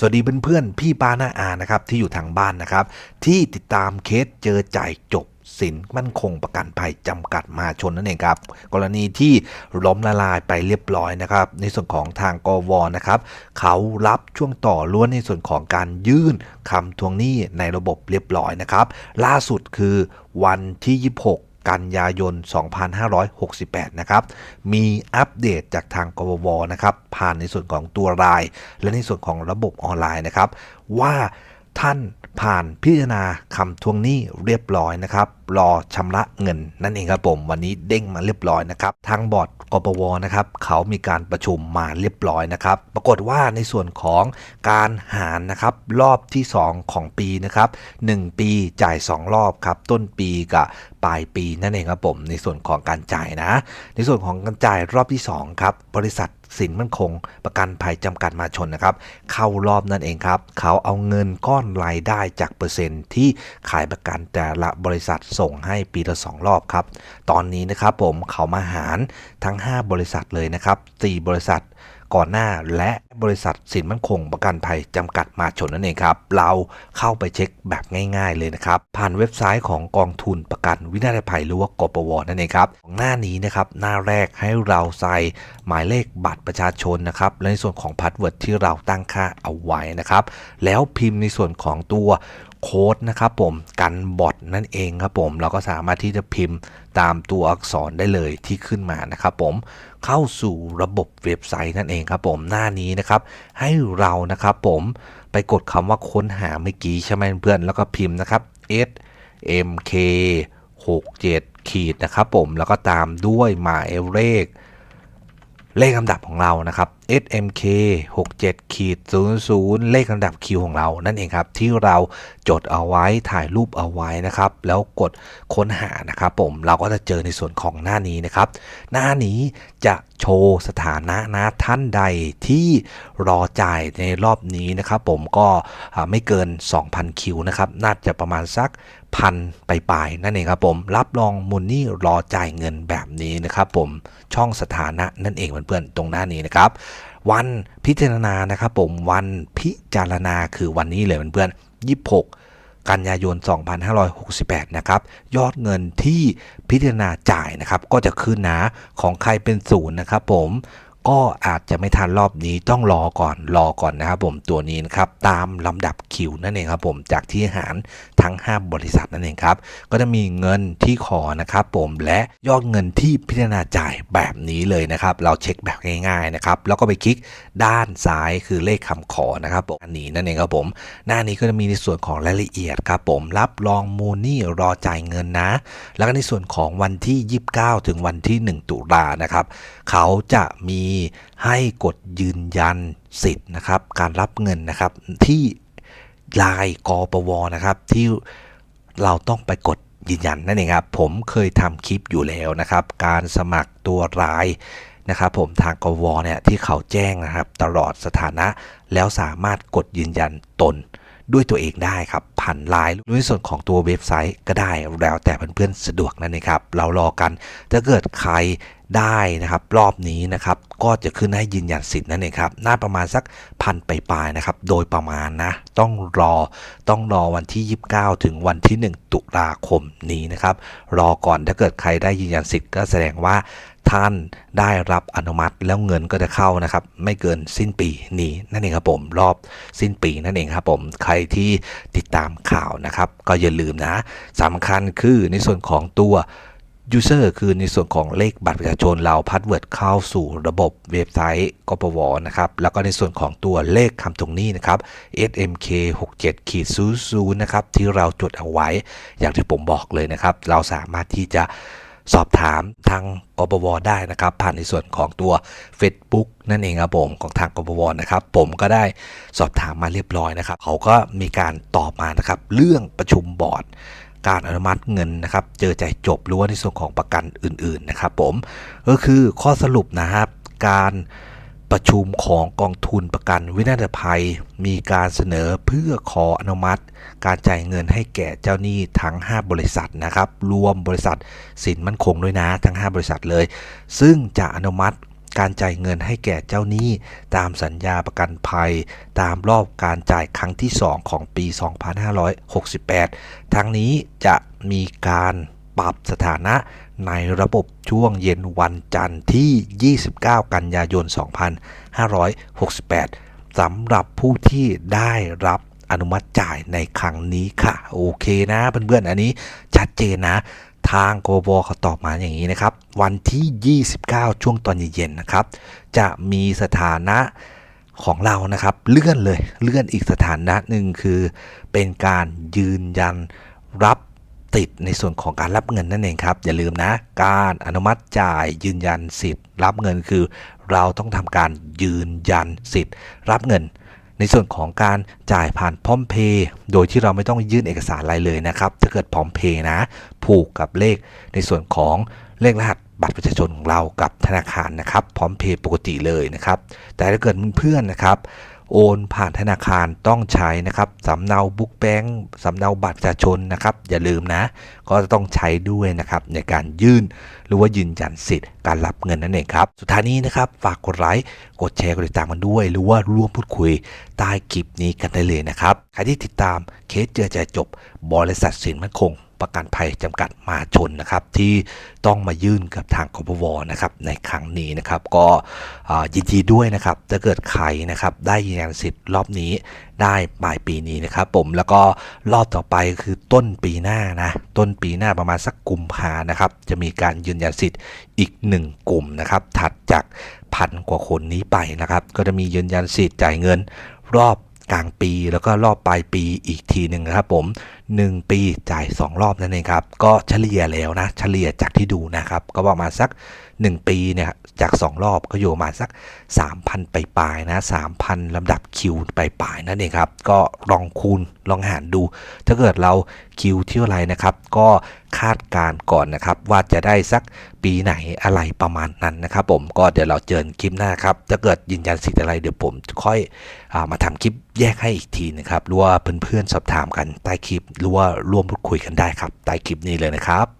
สวัสดีเพื่อนๆพี่ป้าน้าอานะครับที่อยู่ทางบ้านนะครับ ที่ติดตามเคสเจอจ่ายจบสินมั่นคงประกันภัยจำกัดมหาชนนั่นเองครับ กรณีที่ล้มละลายไปเรียบร้อยนะครับ ในส่วนของทางกวนะครับเขารับช่วงต่อล้วนในส่วนของการยื่นคำทวงหนี้ในระบบเรียบร้อยนะครับ ล่าสุดคือวันที่ 26 กันยายน 2568 นะครับ มีอัปเดตจากทางกววนะครับ ผ่านในส่วนของตัวราย และในส่วนของระบบออนไลน์นะครับ ว่าท่านผ่านพิจารณาคำทวงหนี้เรียบร้อยนะครับ รอชำระเงินนั่นเองครับผมวันนี้เด้งมาเรียบร้อยนะครับ ทางบอร์ดกปวนะครับ เขามีการประชุมมาเรียบร้อยนะครับ ปรากฏว่าในส่วนของการหารนะครับ รอบที่ 2 ของปีนะครับ 1 ปีจ่าย 2 รอบครับ ต้นปีกับปลายปีนั่นเองครับผมในส่วนของการจ่ายนะ ในส่วนของการจ่ายรอบที่ 2 ครับ บริษัทสินมั่นคง ประกันภัยจำกัดมาชนนะครับ เข้ารอบนั่นเองครับ เขาเอาเงินก้อนรายได้จากเปอร์เซ็นต์ที่ขายประกันแต่ละบริษัทส่งให้ปีละ 2 รอบครับ ตอนนี้นะครับผมเขามาหารทั้ง 5 บริษัทเลยนะครับ4บริษัท ก่อนหน้าและบริษัทสินมั่นคงประกันภัยจำกัดมาชนนั่นเองครับ เราเข้าไปเช็คแบบง่าย ๆ เลยนะครับ ผ่านเว็บไซต์ของกองทุนประกันวินาศภัยหรือว่ากปวนั่นเองครับหน้านี้นะครับหน้าแรกให้เราใส่หมายเลขบัตรประชาชนนะครับและในส่วนของพาสเวิร์ดที่เราตั้งค่าเอาไว้นะครับแล้วพิมพ์ในส่วนของตัว โค้ดนะครับผมกันบอทนั่นเองครับผมเราก็สามารถที่จะพิมพ์ตามตัวอักษรได้เลยที่ขึ้นมานะครับผมเข้าสู่ระบบเว็บไซต์นั่นเองครับผมหน้านี้นะครับ ให้เรานะครับผมไปกดคำว่าค้นหาเมื่อกี้ใช่ไหมเพื่อนแล้วก็พิมพ์นะครับ S M K 67ขีดนะครับผมแล้วก็ตามด้วยหมายเลขเลขลำดับของเรานะครับ SMK 67ขีด00 เลขลำดับคิวของเรา นั่นเองครับ ที่เราจดเอาไว้ถ่ายรูปเอาไว้นะครับ แล้วกดค้นหานะครับผมเราก็จะเจอในส่วนของหน้านี้นะครับ หน้านี้จะโชว์สถานะนะท่านใดที่รอจ่ายในรอบนี้นะครับผมก็ไม่เกิน 2,000 คิวนะครับน่าจะประมาณสักพันไปลายนั่นเองครับผมรับรองมูลนี่รอจ่ายเงินแบบนี้นะครับผมช่องสถานะนั่นเองเพื่อนๆตรงหน้านี้นะครับวันพิจารณานะครับผมวันพิจารณาคือวันนี้เลยเพื่อนๆ26กันยายน 2568 นะครับ ยอดเงินที่พิจารณาจ่ายนะครับ ก็จะขึ้นนะ ของใครเป็นศูนย์นะครับผม ก็อาจจะไม่ทันรอบนี้ต้องรอก่อนรอก่อนนะครับผมตัวนี้นะครับตามลำดับคิวนั่นเองครับผมจากที่หารทั้ง 5 บริษัทนั่นเองครับก็จะมีเงินที่ขอนะครับผมและยอดเงินที่พิจารณาจ่ายแบบนี้เลยนะครับ เราเช็คแบบง่ายๆนะครับแล้วก็ไปคลิกด้านซ้ายคือเลขคำขอนะครับผมอันนี้นั่นเองครับผม หน้านี้ก็จะมีในส่วนของรายละเอียดครับผมรับรองมูลนี่รอจ่ายเงินนะ แล้วก็ในส่วนของวันที่ 29 ถึงวันที่ 1 ตุลานะครับเขาจะมีให้กดยืนยันสิทธิ์นะครับการรับเงินนะครับที่ลายกปวนะครับที่เราต้องไปกดยืนยันนั่นเองครับผมเคยทำคลิปอยู่แล้วนะครับ การสมัครตัวรายนะครับผมทางกวเนี่ยที่เขาแจ้งนะครับตลอดสถานะแล้วสามารถกดยืนยันตนด้วยตัวเองได้ครับผ่านไลน์หรือในส่วนของตัวเว็บไซต์ก็ได้แล้วแต่เพื่อนๆสะดวกนั่นเองครับเรารอกันถ้าเกิดใคร ได้นะครับรอบนี้นะครับก็จะขึ้นให้ยืนยันสิทธิ์นั่นเองครับน่าประมาณสักพันไปปลายนะครับโดยประมาณนะต้องรอต้องรอวันที่ 29 ถึงวันที่ 1 ตุลาคมนี้นะครับรอก่อนถ้าเกิดใครได้ยืนยันสิทธิ์ก็แสดงว่าท่านได้รับอนุมัติแล้วเงินก็จะเข้านะครับ ไม่เกินสิ้นปีนี้นั่นเองครับผม รอบสิ้นปีนั่นเองครับผมใครที่ติดตามข่าวนะครับ ก็อย่าลืมนะสำคัญคือในส่วนของตัว user คือในส่วนของเลขบัตรประชาชนเราพาสเวิร์ดเข้าสู่ระบบเว็บไซต์กปวนะครับ แล้วก็ในส่วนของตัวเลขคำตรงนี้นะครับ smk 67ขีด00นะครับ ที่เราจดเอาไว้ อย่างที่ผมบอกเลยนะครับ เราสามารถที่จะสอบถามทางกปวได้นะครับ ผ่านในส่วนของตัว Facebook นั่นเองครับผมของทางกปวนะครับ ผมก็ได้สอบถามมาเรียบร้อยนะครับ เขาก็มีการตอบมานะครับ เรื่องประชุมบอร์ด การอนุมัติเงินนะครับ เจอใจจบหรือว่าในส่วนของประกันอื่นๆนะครับผมก็คือข้อสรุปนะครับการประชุมของกองทุนประกันวินาศภัย มีการเสนอเพื่อขออนุมัติ การจ่ายเงินให้แก่เจ้าหนี้ทั้ง 5 บริษัทนะครับ รวมบริษัทสินมั่นคงด้วยนะทั้ง 5 บริษัทเลย ซึ่งจะอนุมัติ การจ่ายเงินให้แก่เจ้าหนี้ ตามสัญญาประกันภัย ตามรอบการจ่ายครั้งที่ 2 ของปี 2568 ทั้งนี้จะมีการปรับสถานะในระบบช่วงเย็นวันจันทร์ที่ 29 กันยายน 2568 สำหรับผู้ที่ได้รับอนุมัติจ่ายในครั้งนี้ค่ะ โอเคนะเพื่อนๆอันนี้ชัดเจนนะ ทางโกโบเขาตอบมาอย่างนี้นะครับ วันที่ 29 ช่วงตอนเย็นๆนะครับ จะมีสถานะของเรานะครับ เลื่อนเลยเลื่อนอีกสถานะหนึ่งคือเป็นการยืนยันรับติดในส่วนของการรับเงินนั่นเองครับ อย่าลืมนะ การอนุมัติจ่ายยืนยันสิทธิ์ รับเงินคือ เราต้องทำการยืนยันสิทธิ์ รับเงิน ในส่วนของการจ่ายผ่านพร้อมเพย์โดยที่เราไม่ต้องยื่นเอกสารอะไรเลยนะครับ ถ้าเกิดพร้อมเพย์นะ ผูกกับเลขในส่วนของเลขรหัสบัตรประชาชนของเรากับธนาคารนะครับ พร้อมเพย์ปกติเลยนะครับ แต่ถ้าเกิดเพื่อนนะครับ โอนผ่านธนาคารต้องใช้นะครับสำเนาบุ๊กแบงค์สำเนาบัตรประชาชนนะครับ อย่าลืมนะ ก็จะต้องใช้ด้วยนะครับในการยื่น หรือว่ายืนยันสิทธิ์การรับเงินนั่นเองครับ สุดท้ายนี้นะครับฝากกดไลค์กดแชร์กดติดตามกันด้วย หรือว่าร่วมพูดคุยใต้คลิปนี้กันได้เลยนะครับใครที่ติดตามเคสเจอใจจบบริษัทสินมั่นคง ประกันภัยจำกัดมาชนนะครับที่ต้องมายื่นกับทางกบวนะครับในครั้งนี้นะครับก็ยินดีด้วยนะครับถ้าเกิดใครนะครับได้ยืนยันสิทธิ์รอบนี้ได้ปลายปีนี้นะครับผมแล้วก็รอบต่อไปคือต้นปีหน้านะต้นปีหน้าประมาณสักกุมภานะครับจะมีการยืนยันสิทธิ์อีกหนึ่งกลุ่มนะครับถัดจากพันกว่าคนนี้ไปนะครับก็จะมียืนยันสิทธิ์จ่ายเงินรอบ กลางปี แล้วก็รอบปลายปีอีกทีหนึ่งนะครับผม 1 ปีจ่าย 2 รอบนั่นเองครับ ก็เฉลี่ยแล้วนะ เฉลี่ยจากที่ดูนะครับ ก็ประมาณสัก 1 ปีเนี่ยจาก 2 รอบก็อยู่ประมาณสัก 3,000 ไปปลายนะ 3,000ลำดับคิวไปปลายนั่นเองครับ ก็ลองคูณ ลองหารดู ถ้าเกิดเราคิวเที่ยวไรนะครับ ก็คาดการก่อนนะครับ ว่าจะได้สักปีไหนอะไรประมาณนั้นนะครับ ผมก็เดี๋ยวเราเจอกันคลิปหน้าครับถ้าเกิดยืนยันสิทธิ์อะไรเดี๋ยวผมค่อยอามาทำคลิปแยกให้อีกทีนะครับหรือว่าเพื่อนๆสอบถามกันใต้คลิปหรือว่าร่วมพูดคุยกันได้ครับใต้คลิปนี้เลยนะครับ